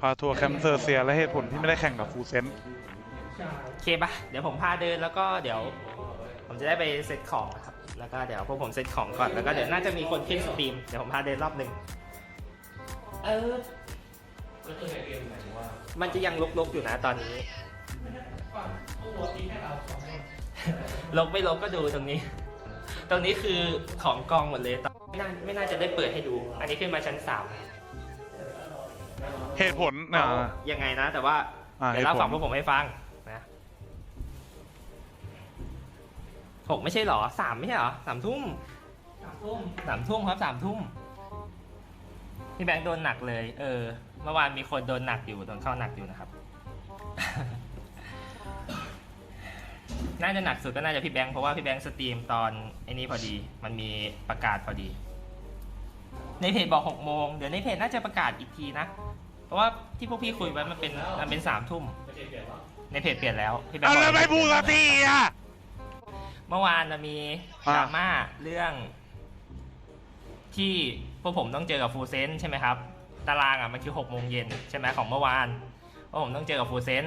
พาทัวร์แคมป์เซอร์เซียและเหตุผลที่ไม่ได้แข่งกับฟูเซนโอเคปะเดี๋ยวผมพาเดินแล้วก็เดี๋ยว ผมจะได้ไปเซตของนะครับ แล้วก็เดี๋ยวพวกผมเซตของก่อน แล้วก็เดี๋ยวน่าจะมีคนขึ้นสตรีม เดี๋ยวผมพาเดินรอบหนึ่งเออ มันจะยังลกๆอยู่นะตอนนี้ ลกไม่ลกก็ดูตรงนี้ ตรงนี้คือของกองหมดเลยตอนไม่น่าไม่น่าจะได้เปิดให้ดู อันนี้ขึ้นมาชั้นสาม เหตุผลอ่ายังไงนะ แต่ว่าอ่าเดี๋ยวเล่าเหตุผล ฝั่งพวกผมให้ฟังนะหกไม่ใช่เหรอสามไม่ใช่เหรอสามทุ่มสามทุ่มสามทุ่มครับสามทุ่มพี่แบงค์โดนหนักเลย เออ เมื่อวานมีคนโดนหนักอยู่โดนเข้าหนักอยู่นะครับ น่าจะหนักสุดก็น่าจะพี่แบงค์เพราะว่าพี่แบงค์สตรีมตอนไอ้นี้พอดี มันมีประกาศพอดี ในเพจบอกหกโมงเดี๋ยวในเพจน่าจะประกาศอีกทีนะเพ ราะว่าที่พวกพี่คุยไว้มันเป็นมันเป็นสามทุ่มในเพจเปลี่ยนแล้วพี่แบงค์เอาบอกแล้วไม่พูดสักทีอะเมื่อวานน่ะมีดอ่าราม่าเรื่อง ที่พวกผมต้องเจอกับฟูเซนใช่ไหมครับ ตารางอะมันคือหกโมงเย็นใช่ไหมของเมื่อวานพวกผมต้องเจอกับฟูเซน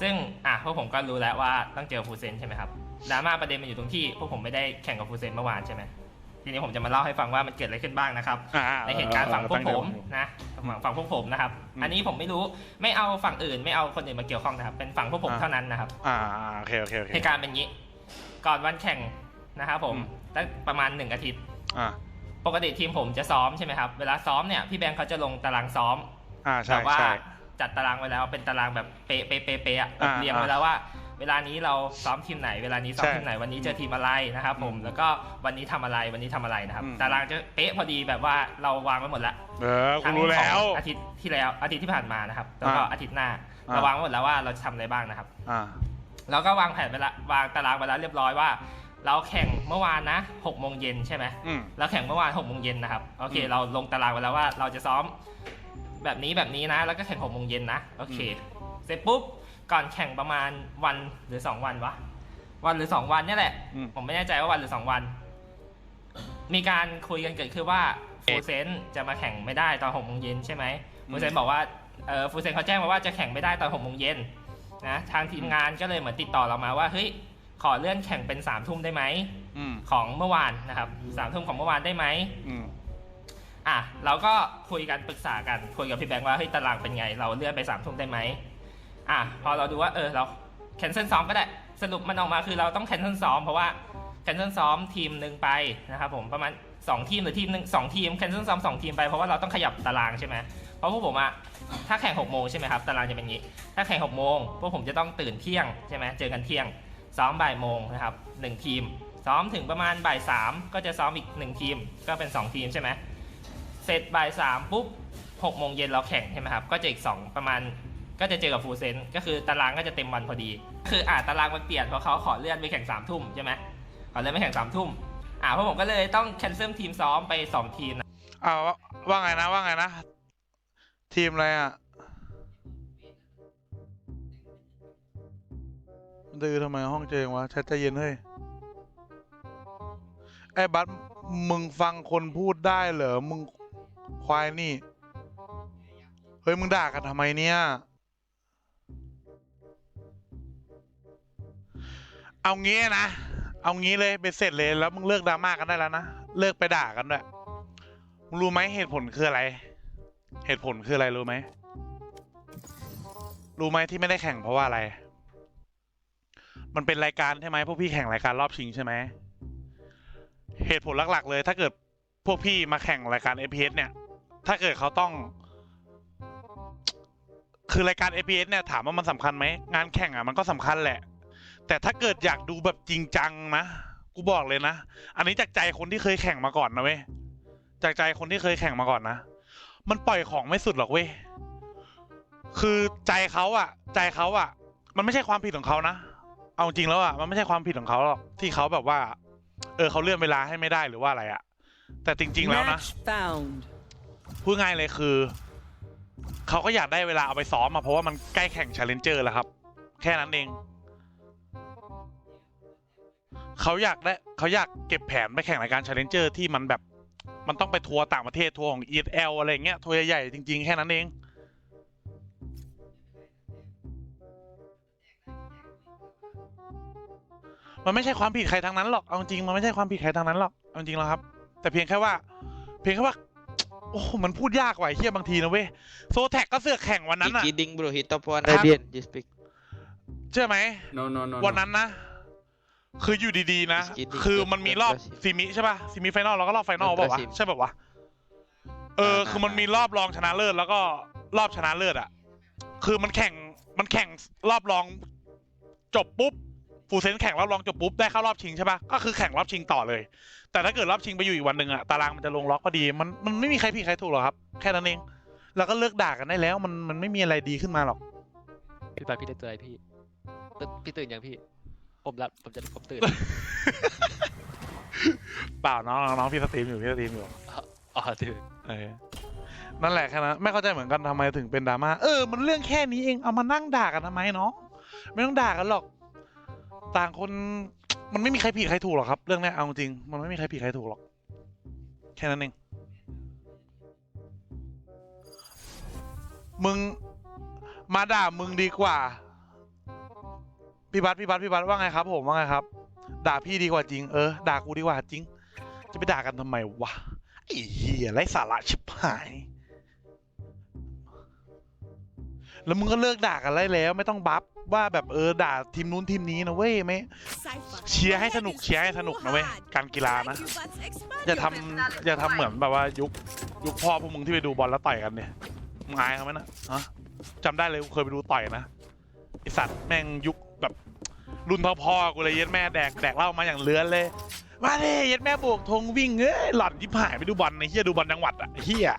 ซึ่งอะพวกผมก็รู้แล้วว่าต้องเจอฟูเซนใช่ไหมครับดราม่าประเด็นมันอยู่ตรงที่พวกผมไม่ได้แข่งกับฟูเซนเมื่อวานใช่ไหม ทีนี้ผมจะมาเล่าให้ฟังว่ามันเกิดอะไรขึ้นบ้างนะครับอ่าในเหตุการณ์ฝั่งพวกผมตั้ใจนะฝั่งฝั่งพวกผมนะครับอืมอันนี้ผมไม่รู้ไม่เอาฝั่งอื่น ไม่เอาคนอื่นมาเกี่ยวข้องนะครับ เป็นฝั่งพวกผมอ่าเท่านั้นนะครับอ่าอ่าโอเคโอเคโอเคเหตุการณ์เป็นอย่างนี้ก่อนวันแข่งนะครับผมอืมตั้งประมาณหนึ่งอาทิตย์อ่าปกติทีมผมจะซ้อมใช่ไหมครับ เวลาซ้อมเนี่ยพี่แบงค์เขาจะลงตารางซ้อมอ่าแบใช่บว่าใช่จัดตารางไว้แล้วเป็นตารางแบบเป๊ะเป๊ะเป๊ะเป๊ะอะอ่าเรียงไว้แล้วว่า เวลานี้เราซ้อมทีมไหน เวลานี้ซ้อมใช่ทีมไหนวันนี้เจอทีมอะไรนะครับผมอืมแล้วก็วันนี้ทำอะไรวันนี้ทำอะไรนะครับอืมตารางจะเป๊ะพอดีแบบว่าเราวางไว้หมดแล้วเออกูรู้แล้วทั้งของอาทิตย์ที่แล้วอาทิตย์ที่ผ่านมานะครับแล้วก็อ่าอาทิตย์หน้าอ่าเราวางไว้หมดแล้วว่าเราจะทำอะไรบ้างนะครับอ่าเราก็วางแผนไปละวางตารางไปแล้วเรียบร้อยว่าเราแข่งเมื่อวานนะหกโมงเย็นใช่ไหมอืมเราแข่งเมื่อวานหกโมงเย็นนะครับ โอเคอืมเราลงตารางไปแล้วว่าเราจะซ้อมแบบนี้แบบนี้นะ แล้วก็แข่งหกโมงเย็นนะ โอเค เสร็จปุ๊บ ก่อนแข่งประมาณวันหรือสองวันวะวันหรือสองวันเนี่ยแหละ อืม ผมไม่แน่ใจว่าวันหรือสองวัน มีการคุยกันเกิดขึ้นว่าฟูเซนจะมาแข่งไม่ได้ตอนหกโมงเย็นใช่ไหมฟูเซนบอกว่าเออฟูเซนเขาแจ้งมาว่าจะแข่งไม่ได้ตอนหกโมงเย็นนะทางทีมงานก็เลยเหมือนติดต่อเรามาว่าเฮ้ยขอเลื่อนแข่งเป็นสามทุ่มได้ไหมอืมของเมื่อวานนะครับสามทุ่มของเมื่อวานได้ไหม อืม อะเราก็คุยกันปรึกษากันคุยกับพี่แบงค์ว่าเฮ้ยตารางเป็นไง เราเลื่อนไปสามทุ่มได้ไหม อะพอเราดูว่าเออเราแคนเซิลซ้อมก็ได้สรุปมันออกมาคือเราต้องแคนเซิลซ้อมเพราะว่าแคนเซิลซ้อมทีมหนึ่งไปนะครับผมประมาณสองทีมหรือทีมหนึ่งสองทีมแคนเซิลซ้อมสองทีมไปเพราะว่าเราต้องขยับตารางใช่ไหมเพราะพวกผมอะถ้าแข่งหกโมงใช่ไหมครับตารางจะเป็นอย่างนี้ ถ้าแข่งหกโมงพวกผมจะต้องตื่นเที่ยงใช่ไหมเจอกันเที่ยงซ้อมบ่ายโมงนะครับหนึ่งทีม ซ้อมถึงประมาณบ่ายสามก็จะซ้อมอีกหนึ่งทีมก็เป็นสองทีมใช่ไหมเสร็จบ่ายสามปุ๊บหกโมงเย็นเราแข่งใช่ไหมครับก็จะอีกสองประมาณ ก็จะเจอกับฟูลเซนก็คือตารางก็จะเต็มวันพอดี คืออ่าตารางมันเปลี่ยนเพราะเขาขอเลื่อนไปแข่งสามทุ่มใช่ไหมขอเลื่อนไปแข่งสามทุ่มอ่าพวกผมก็เลยต้องแคนเซิลทีมซ้อมไปสองทีมนะอ่าว่าว่าไงนะว่าไงนะ ทีมอะไรอะดื้อทำไมห้องเจงวะชัดใจเย็นเฮ้ยไอ้บัสมึงฟังคนพูดได้เหรอมึงควายนี่ เฮ้ยมึงด่ากันทำไมเนี่ย เอางี้นะ เอางี้เลยไปเสร็จเลยแล้วมึงเลิกดราม่ากันได้แล้วนะ เลิกไปด่ากันด้วยมึงรู้ไหมเหตุผลคืออะไร เหตุผลคืออะไรรู้ไหม รู้ไหมที่ไม่ได้แข่งเพราะว่าอะไร มันเป็นรายการใช่ไหมพวกพี่แข่งรายการรอบชิงใช่ไหม เหตุผลหลัก ๆ เลย ถ้าเกิดพวกพี่มาแข่งรายการ APS เนี่ย ถ้าเกิดเขาต้อง คือรายการ APS เนี่ยถามว่ามันสำคัญไหม งานแข่งอะมันก็สำคัญแหละ แต่ถ้าเกิดอยากดูแบบจริงจังนะ กูบอกเลยนะ อันนี้จากใจคนที่เคยแข่งมาก่อนนะเว้ย จากใจคนที่เคยแข่งมาก่อนนะ มันปล่อยของไม่สุดหรอกเว้ย คือใจเขาอะใจเขาอะมันไม่ใช่ความผิดของเขานะ เอาจริงแล้วอะมันไม่ใช่ความผิดของเขาหรอกที่เขาแบบว่า เออเขาเลื่อนเวลาให้ไม่ได้หรือว่าอะไรอะแต่จริง ๆ แล้วนะ Match found. พูดง่ายเลยคือ เขาก็อยากได้เวลาเอาไปซ้อมมาเพราะว่ามันใกล้แข่ง Challenger แล้วครับ แค่นั้นเอง เขาอยากได้เขาอยากเก็บแผนไปแข่งรายการ Challenger ที่มันแบบมันต้องไปทัวร์ต่างประเทศทัวร์ของ ESL อะไรอย่างเงี้ยทัวร์ใหญ่ๆจริง ๆ แค่นั้นเอง มันไม่ใช่ความผิดใครทางนั้นหรอกเอาจริงมันไม่ใช่ความผิดใครทางนั้นหรอกเอาจริงแล้วครับ แต่เพียงแค่ว่า เพียงแค่ว่าโอ้โหมันพูดยากว่ะไอ้เฮียบางทีนะเว้ยโซแท็กก็เสือกแข่งวันนั้น He อะ kidding bro, he top one Huh? Arabian. Just pick. เชื่อไหม no no no วันนั้นนะ คืออยู่ดีๆนะ It's kidding, คือ don't- มันมี don't รอบ trust him. ซีมิใช่ป่ะซีมิไฟนอลแล้วก็รอบไฟนอล Don't เปล่าวะ trust him. ใช่แบบวะเอออ่าคือมันมีรอบรองชนะเลิศแล้วก็รอบชนะเลิศอะ คือมันแข่งมันแข่งรอบรองจบปุ๊บฟูลเซนแข่งรอบรองจบปุ๊บได้เข้ารอบชิงใช่ป่ะก็คือแข่งรอบชิงต่อเลย แต่ถ้าเกิดรอบชิงไปอยู่อีกวันหนึ่งอะตารางมันจะลงล็อกพอดีมันมันไม่มีใครผิดใครถูกหรอกครับ แค่นั้นเอง แล้วก็เลิกด่ากันได้แล้ว มันมันไม่มีอะไรดีขึ้นมาหรอกพี่ปาพี่ได้ตัวอะไรพี่ตื่นพี่ตื่นยังพี่ ผมรับผมจะผมตื่น เปล่าน้องน้องพี่สตรีมอยู่พี่สตรีมอยู่อ๋อตื่นเออนั่นแหละแค่นั้นไม่เข้าใจเหมือนกันทำไมถึงเป็นดราม่าเออมันเรื่องแค่นี้เองเอามานั่งด่ากันทำไมเนาะไม่ต้องด่ากันหรอก ต่างคนมันไม่มีใครผิดใครถูกหรอกครับ เรื่องเนี้ยเอาจริงมันไม่มีใครผิดใครถูกหรอก แค่นั้นเองมึงมาด่ามึงดีกว่า พี่บัสพี่บัสพี่บัสว่าไงครับ ผมว่าไงครับ ด่าพี่ดีกว่าจริงเออด่ากูดีกว่าจริง จะไปด่ากันทำไมวะไอ้เหี้ยไรสาระชิบหาย แล้วมึงก็เลิกด่ากันได้แล้วไม่ต้องบัฟว่าแบบเออด่าทีมนู้นทีมนี้นะเว้ยไหมเชียร์ให้สนุกเชียร์ให้สนุกนะเว้ยการกีฬานะอย่าทำอย่าทำเหมือนแบบว่ายุคยุคพ่อพวกมึงที่ไปดูบอลแล้วต่อยกันเนี่ยมึงอายเขาไหมนะฮะจำได้เลยเคยไปดูต่อยนะไอสัตว์แม่งยุค แบบรุ่นพ่อๆกูเลยเย็ดแม่แดกแดกเหล้ามาอย่างเลื้อนเลย มาเลยเย็ดแม่บวกธงวิ่งเอ้ยหล่อนยิบหายไปดูบอลในเฮียดูบอลจังหวัดอะเฮีย